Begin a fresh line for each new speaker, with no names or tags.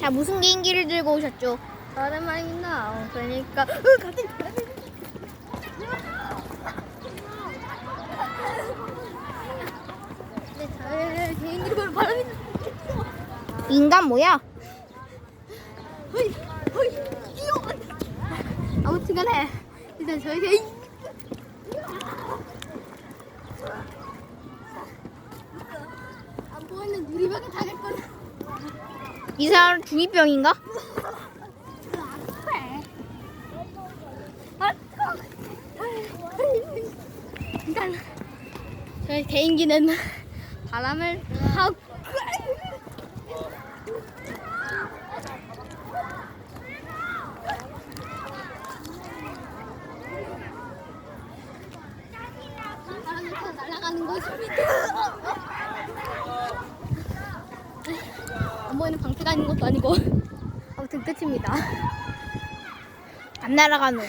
자, 무슨 개인기를 들고 오셨죠?
다른 나. 그러니까 으, 네, 개인기로 바람이 나.
인간 뭐야?
허이, 허이, 이요. 아무튼간에 일단 저희 개인 안 보이는 누리벽에 다닐 거는
이 사람 중이병인가?
일단 저희 개인기는 바람을 하고 바람이 타 날아가는 것입니다. 안 보이는 방패가 있는 것도 아니고 아무튼 끝입니다.
안 날아가는.